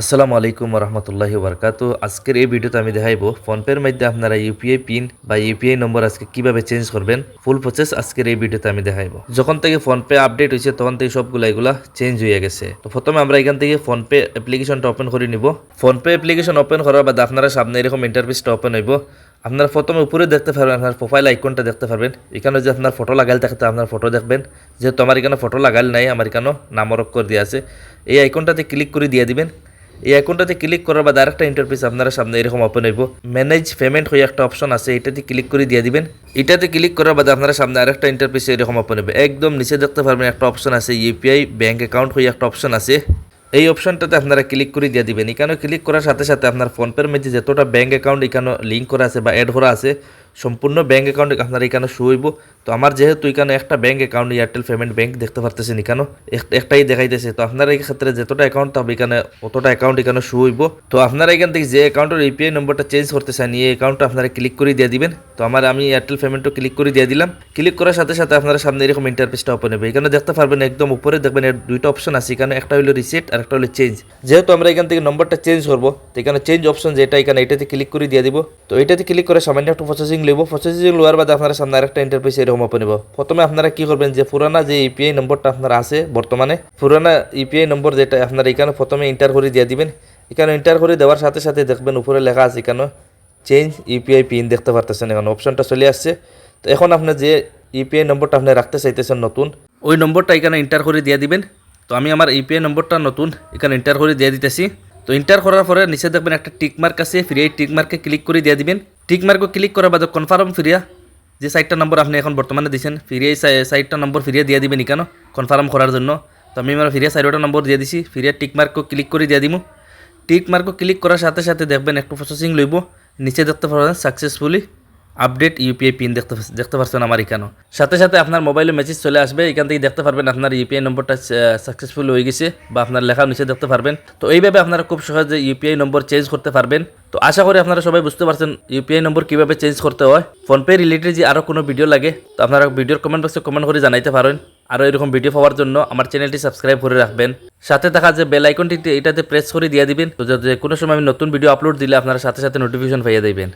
আসসালামু আলাইকুম রহমতুল্লাহি বরকাত আজকের এই ভিডিওতে আমি দেখাইব ফোনপের মধ্যে আপনারা ইউপিআই পিন বা ইউপিআই নম্বর আজকে কীভাবে চেঞ্জ করবেন ফুল প্রসেস আজকের এই ভিডিওতে আমি দেখাইব। যখন থেকে ফোনপে আপডেট হয়েছে, তখন থেকে সবগুলো এগুলা চেঞ্জ হয়ে গেছে। তো প্রথমে আমরা এখান থেকে ফোনপে অ্যাপ্লিকেশনটা ওপেন করে নিব। ফোনপে অ্যাপ্লিকেশন ওপেন করার বাদে আপনারা সামনে এরকম ইন্টারফেসটা ওপেন হইব। আপনারা প্রথমে উপরে দেখতে পারবেন, আপনার প্রোফাইল আইকনটা দেখতে পারবেন। এখানে যে আপনার ফটো লাগাইল থাকতে আপনার ফটো দেখবেন। যেহেতু আমার এখানে ফটো লাগাইল নাই, আমার এখানে নামর করে দিয়ে আছে। এই আইকনটাতে ক্লিক করে দিয়ে দিবেন। এই অ্যাকাউন্টটাতে ক্লিক করার বাদ আরেকটা ইন্টারফেস আপনারা সামনে এরকম ওপেন হইব। ম্যানেজ পেমেন্ট হয়ে একটা অপশন আছে, এটাতে ক্লিক করে দিয়ে দিবেন। এটাতে ক্লিক করার বাদে আপনারা সামনে আরেকটা ইন্টারফেস এরকম ওপেন হবে একদম নিচে দেখতে পারবেন একটা অপশন আছে ইউপিআই ব্যাঙ্ক অ্যাকাউন্ট হয়ে একটা অপশন আছে। এই অপশনটাতে আপনারা ক্লিক করে দিয়ে দিবেন। এখানে ক্লিক করার সাথে সাথে আপনার ফোনপের মধ্যে যতটা ব্যাঙ্ক অ্যাকাউন্ট এখানে লিঙ্ক করা আছে বা অ্যাড করা আছে সম্পূর্ণ ব্যাঙ্ক অ্যাকাউন্ট আপনার এখানে শো হইব। তো আমার যেহেতু এখানে একটা bank account Airtel payment bank দেখতে পারতেছেন এখানে এক- একটাই দেখাইতেছে। তো আপনার এই ক্ষেত্রে যতটা অ্যাকাউন্ট হবে এখানে অতটা অ্যাকাউন্ট এখানে শো হইব। তো আপনারা এখান থেকে যে অ্যাকাউন্টের ইউপিআই নম্বরটা চেঞ্জ করতে চান, এই অ্যাকাউন্টটা আপনারা ক্লিক করে দিয়ে দিবেন। তো আমার আমি এয়ারটেল পেমেন্টও ক্লিক করে দিয়ে দিলাম। ক্লিক করার সাথে সাথে আপনারা সামনে এরকম ইন্টারফেসটা ওপেন হবে। এখানে দেখতে পারবেন একদম উপরে দেখবেন এর দুইটা অপশন আছে। এখানে একটা হলো রিসেট আর একটা হলো চেঞ্জ যেহেতু আমরা এখান থেকে নম্বরটা চেঞ্জ করব, তো এখানে চেঞ্জ অপশন যেটা এখানে এটাতে ক্লিক করে দিয়ে দিব। তো এটাতে ক্লিক করে সামান্য একটু প্রসেসিং লইব প্রসেসিং লোয়ার বাদে আপনারা সামনে আরেকটা ইন্টারফেস এরকম ওপেন হইব প্রথমে আপনারা কি করবেন যে পুরানা যে ইউপিআই নম্বরটা আপনার আছে বর্তমানে, পুরানা ইউপিআই নম্বর যেটা আপনারা এখানে প্রথমে ইন্টার করে দিয়ে দিবেন। এখানে ইন্টার করে দেওয়ার সাথে সাথে দেখবেন উপরে লেখা আছে এখানে চেঞ্জ ইউপিআই পিন দেখতে পারতেছেন এখানে অপশনটা চলে আসছে। তো এখন আপনি যে ইউপিআই নম্বরটা আপনি রাখতে চাইতেছেন নতুন, ওই নম্বরটা এখানে ইন্টার করে দিয়ে দিবেন। তো আমি আমার ইউপিআই নম্বরটা নতুন এখানে ইন্টার করে দিয়ে দিতেছি। তো এন্টার করার পরে নিচে দেখবেন একটা টিক মার্ক আছে, ফিরে এই টিক মার্কে ক্লিক করে দিয়ে দিবেন। টিক মার্কে ক্লিক করার বাদে কনফার্ম ফিরিয়া যে সাইটটা নম্বর আপনি এখন বর্তমানে দিয়েছেন ফিরিয়ে সাইটটা নম্বর ফিরিয়ে দিয়ে দিবেন কেন কনফার্ম করার জন্য। তো আমি আমার ফিরিয়ে সাইডটা নম্বর দিয়ে দিছি, ফিরিয়ে টিক মার্কও ক্লিক করে দিয়ে দিব টিক মার্কও ক্লিক করার সাথে সাথে দেখবেন একটু প্রসেসিং লইব, নিচে দেখতে পারবেন সাকসেসফুলি আপডেট ইউপিআই পিন দেখতে দেখতে পারছেন আমার এখানেও। সাথে সাথে আপনার মোবাইলে মেসেজ চলে আসবে, এখান থেকে দেখতে পারবেন আপনার ইউপিআই নম্বরটা সাকসেসফুল হয়ে গেছে বা আপনার লেখা নিচে দেখতে পারবেন। তো এইভাবে আপনারা খুব সহজে ইউপিআই নম্বর চেঞ্জ করতে পারবেন। তো আশা করি আপনারা সবাই বুঝতে পারছেন ইউপিআই নম্বর কীভাবে চেঞ্জ করতে হয়। ফোনপে রিলেটেড যে আরও কোনো ভিডিও লাগে, তো আপনারা ভিডিওর কমেন্ট বক্সে কমেন্ট করে জানাইতে পারেন। আরও এরকম ভিডিও পাওয়ার জন্য আমার চ্যানেলটি সাবস্ক্রাইব করে রাখবেন। সাথে থাকা যে বেল আইকনটি এটাতে প্রেস করে দিয়ে দিবেন, তো যাতে কোনো সময় আমি নতুন ভিডিও আপলোড দিলে আপনারা সাথে সাথে নোটিফিকেশন পাইয়ে দেবেন